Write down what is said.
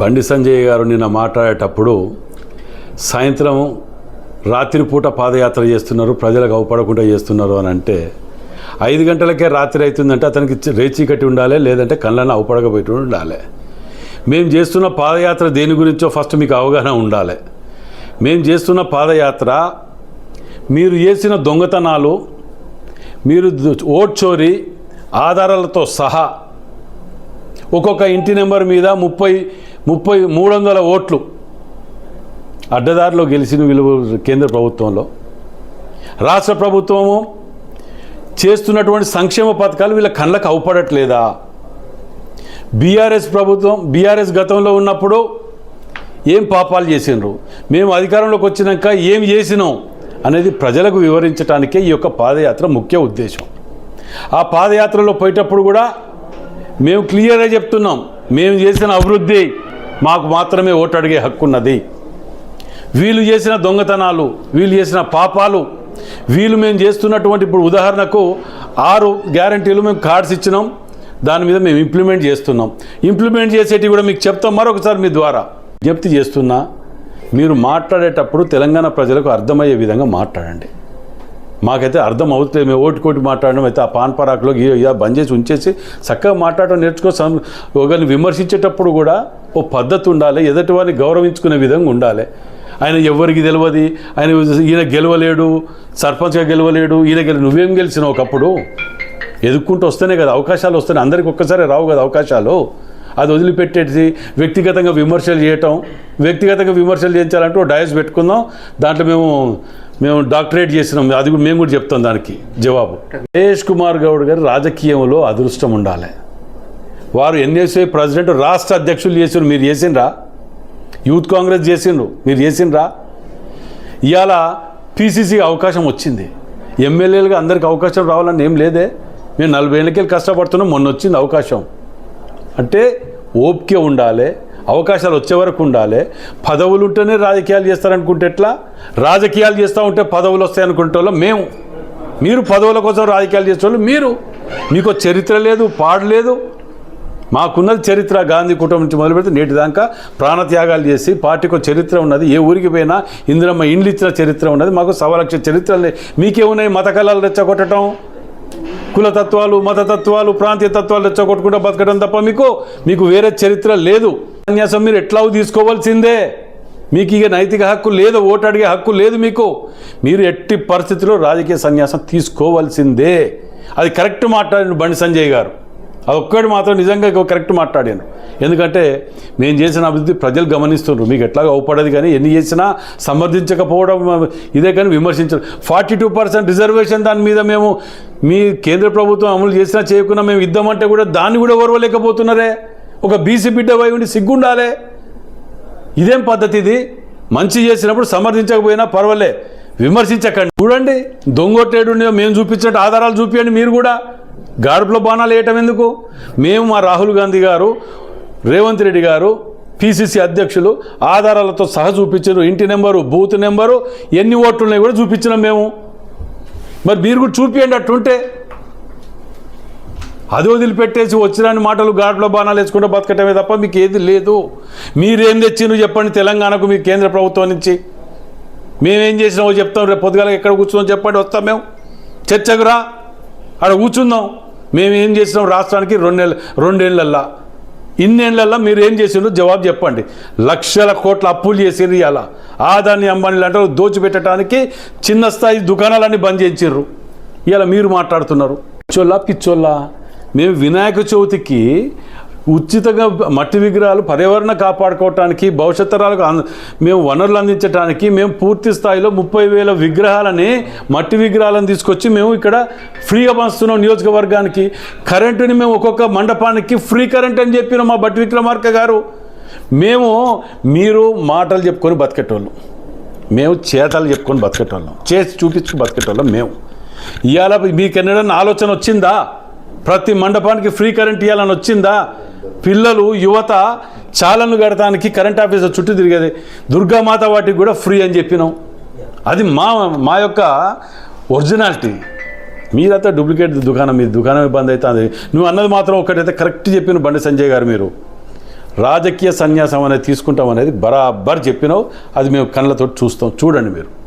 బండి సంజయ్ గారు నిన్న మాట్లాడేటప్పుడు సాయంత్రం రాత్రిపూట పాదయాత్ర చేస్తున్నారు ప్రజలకు అవపడకుండా చేస్తున్నారు అని అంటే ఐదు గంటలకే రాత్రి అవుతుందంటే అతనికి రేచీకట్టి ఉండాలి లేదంటే కళ్ళని అవపడకపోయి ఉండాలి. మేము చేస్తున్న పాదయాత్ర దేని గురించో ఫస్ట్ మీకు అవగాహన ఉండాలి. మేము చేస్తున్న పాదయాత్ర మీరు చేసిన దొంగతనాలు మీరు ఓట్చోరి ఆధారాలతో సహా ఒక్కొక్క ఇంటి నెంబర్ మీద ముప్పై ముప్పై మూడు వందల ఓట్లు అడ్డదారిలో గెలిచిన విలువ కేంద్ర ప్రభుత్వంలో. రాష్ట్ర ప్రభుత్వము చేస్తున్నటువంటి సంక్షేమ పథకాలు వీళ్ళ కళ్ళకు అవపడట్లేదా? బీఆర్ఎస్ ప్రభుత్వం బీఆర్ఎస్ గతంలో ఉన్నప్పుడు ఏం పాపాలు చేసిండ్రు? మేము అధికారంలోకి వచ్చినాక ఏం చేసినాం అనేది ప్రజలకు వివరించడానికే ఈ యొక్క పాదయాత్ర ముఖ్య ఉద్దేశం. ఆ పాదయాత్రలో పోయేటప్పుడు కూడా మేము క్లియర్గా చెప్తున్నాం. మేము చేసిన అభివృద్ధి మాకు మాత్రమే ఓటు అడిగే హక్కున్నది. వీళ్ళు చేసిన దొంగతనాలు వీళ్ళు చేసిన పాపాలు వీళ్ళు మేము చేస్తున్నటువంటి ఇప్పుడు ఉదాహరణకు ఆరు గ్యారంటీలు మేము కార్డ్స్ ఇచ్చినాం. దాని మీద మేము ఇంప్లిమెంట్ చేస్తున్నాం. ఇంప్లిమెంట్ చేసేటివి కూడా మీకు చెప్తాం మరొకసారి మీ ద్వారా. విజ్ఞప్తి చేస్తున్నా మీరు మాట్లాడేటప్పుడు తెలంగాణ ప్రజలకు అర్థమయ్యే విధంగా మాట్లాడండి. మాకైతే అర్థం అవుతుంది మేము ఓటు కోటి మాట్లాడడం అయితే ఆ పాన్ పరాకులో ఇలా బంద్ చేసి ఉంచేసి చక్కగా మాట్లాడడం నేర్చుకో సం- ఒకరిని విమర్శించేటప్పుడు కూడా ఓ పద్ధతి ఉండాలి ఎదుటి వారిని గౌరవించుకునే విధంగా ఉండాలి. ఆయన ఎవరికి తెలియదు ఆయన ఈయన గెలవలేడు సర్పంచ్గా గెలవలేడు ఈయన గెలి నువ్వేం గెలిచినావు ఒకప్పుడు? ఎదుక్కుంటూ వస్తేనే కదా అవకాశాలు వస్తేనే. అందరికి ఒక్కసారి రావు కదా అవకాశాలు. అది వదిలిపెట్టేసి వ్యక్తిగతంగా విమర్శలు చేయటం వ్యక్తిగతంగా విమర్శలు చేయించాలంటే ఓ డయస్ పెట్టుకుందాం. దాంట్లో మేము మేము డాక్టరేట్ చేసినాం. అది మేము కూడా చెప్తాం దానికి జవాబు. రేష్ కుమార్ గౌడ్ గారు రాజకీయంలో అదృష్టం ఉండాలి. వారు ఎన్ఎస్ఏ ప్రెసిడెంట్ రాష్ట్ర అధ్యక్షులు చేసిండ్రు. మీరు చేసిండ్రా? యూత్ కాంగ్రెస్ చేసిండ్రు. మీరు చేసిండ్రా? ఇవాళ పీసీసీకి అవకాశం వచ్చింది. ఎమ్మెల్యేలుగా అందరికి అవకాశం రావాలని ఏం లేదే. మేము నలభై ఏళ్ళకి కష్టపడుతున్నాం. మొన్న వచ్చింది అవకాశం. అంటే ఓపిక ఉండాలి. అవకాశాలు వచ్చే వరకు ఉండాలి. పదవులు ఉంటేనే రాజకీయాలు చేస్తారనుకుంటే ఎట్లా? రాజకీయాలు చేస్తూ ఉంటే పదవులు వస్తాయి అనుకుంటే వాళ్ళం మేము. మీరు పదవుల కోసం రాజకీయాలు చేసే వాళ్ళు మీరు. మీకు చరిత్ర లేదు పాడు లేదు. మాకున్నది చరిత్ర గాంధీ కుటుంబం నుంచి మొదలు పెడితే నేటి దాకా ప్రాణత్యాగాలు చేసి పార్టీకి చరిత్ర ఉన్నది. ఏ ఊరికి పోయినా ఇందిరమ్మ ఇండ్లు ఇచ్చిన చరిత్ర ఉన్నది. మాకు సవలక్ష చరిత్ర లేదు మీకేమున్నాయి మత కళలు రెచ్చగొట్టడం? కులతత్వాలు మతతత్వాలు ప్రాంతీయ తత్వాలు రెచ్చగొట్టుకుంటూ బతకడం తప్ప మీకు మీకు వేరే చరిత్ర లేదు. సన్యాసం మీరు ఎట్లా తీసుకోవాల్సిందే. మీకు ఇక నైతిక హక్కు లేదు ఓటు అడిగే హక్కు లేదు మీకు. మీరు ఎట్టి పరిస్థితుల్లో రాజకీయ సన్యాసం తీసుకోవాల్సిందే. అది కరెక్ట్ మాట్లాడిన బండి సంజయ్ గారు. ఒక్కడు మాత్రం నిజంగా కరెక్ట్ మాట్లాడాను. ఎందుకంటే మేము చేసిన అభివృద్ధి ప్రజలు గమనిస్తున్నారు మీకు ఎట్లాగో అవపడదు కానీ ఎన్ని చేసినా సమర్థించకపోవడం ఇదే కానీ విమర్శించడం ఫార్టీ టూ పర్సెంట్ రిజర్వేషన్ దాని మీద మేము మీ కేంద్ర ప్రభుత్వం అమలు చేసినా చేయకుండా మేము ఇద్దామంటే కూడా దాన్ని కూడా ఓర్వలేకపోతున్నారే. ఒక బీసీ బిడ్డ వై ఉండి సిగ్గుండాలే. ఇదేం పద్ధతి ఇది? మంచి చేసినప్పుడు సమర్థించకపోయినా పర్వాలే. విమర్శించకండి. చూడండి దొంగొట్టేడు మేము చూపించినట్టు ఆధారాలు చూపించండి మీరు కూడా. గాడుపులో బాణాలు వేయటం ఎందుకు? మేము మా రాహుల్ గాంధీ గారు రేవంత్ రెడ్డి గారు పిసిసి అధ్యక్షులు ఆధారాలతో సహా చూపించారు. ఇంటి నెంబరు బూత్ నెంబరు ఎన్ని ఓట్లున్నాయి కూడా చూపించినాం మేము. మరి మీరు కూడా చూపియండి అట్టుంటే. అది వదిలిపెట్టేసి వచ్చిరాని మాటలు గాడ్లో బాణాలు వేసుకుంటూ బతకటమే తప్ప మీకు ఏది లేదు. మీరేం తెచ్చిండ్రు చెప్పండి తెలంగాణకు మీ కేంద్ర ప్రభుత్వం నుంచి. మేమేం చేసినామో చెప్తాం రేపు పొద్దుగాల ఎక్కడ కూర్చున్నాం చెప్పండి వస్తాం మేము. చర్చకురా అక్కడ కూర్చుందాం. మేము ఏం చేసినాం? రాష్ట్రానికి రెండేళ్ళ రెండేళ్ళల్లా. ఇన్నేళ్ళల్లో మీరు ఏం చేసిండ్రు? జవాబు చెప్పండి. లక్షల కోట్ల అప్పులు చేసిండ్రు ఇలా ఆదాన్ని అంబానీ అంటారు దోచిపెట్టడానికి చిన్న స్థాయి దుకాణాలన్నీ బంద్ చేయించారు ఇలా మీరు మాట్లాడుతున్నారు. పిచ్చోళ్ళ పిచ్చోళ్ళ మేము వినాయక చవితికి ఉచితంగా మట్టి విగ్రహాలు పర్యావరణ కాపాడుకోవటానికి భవిష్యత్ తరాలకు అంద- మేము వనరులు అందించడానికి మేము పూర్తి స్థాయిలో ముప్పై వేల విగ్రహాలని మట్టి విగ్రహాలను తీసుకొచ్చి మేము ఇక్కడ ఫ్రీగా పంచుతున్నాం నియోజకవర్గానికి. కరెంటుని మేము ఒక్కొక్క మండపానికి ఫ్రీ కరెంట్ అని చెప్పినాం మా భట్టి విక్రమార్క గారు. మేము మీరు మాటలు చెప్పుకొని బతికేటోళ్ళం. మేము చేతలు చెప్పుకొని బతికేటోళ్ళం. చేసి చూపించి బతికేటోళ్ళం మేము. ఇవాళ మీకు ఎన్నడన్నా ఆలోచన వచ్చిందా? ప్రతి మండపానికి ఫ్రీ కరెంట్ ఇవ్వాలని వచ్చిందా? పిల్లలు యువత చాలను కడటానికి కరెంట్ ఆఫీసర్ చుట్టూ తిరిగేది. దుర్గామాత వాటికి కూడా ఫ్రీ అని చెప్పినాం. అది మా మా యొక్క ఒరిజినాలిటీ. మీరైతే డూప్లికేట్ దుకాణం మీ దుకాణం బంద్ అవుతుంది. నువ్వు అన్నది మాత్రం ఒకటైతే కరెక్ట్ చెప్పిన బండి సంజయ్ గారు మీరు. రాజకీయ సన్యాసం అనేది తీసుకుంటాం అనేది బరాబర్ చెప్పినావు. అది మేము కళ్ళతో చూస్తాం. చూడండి మీరు.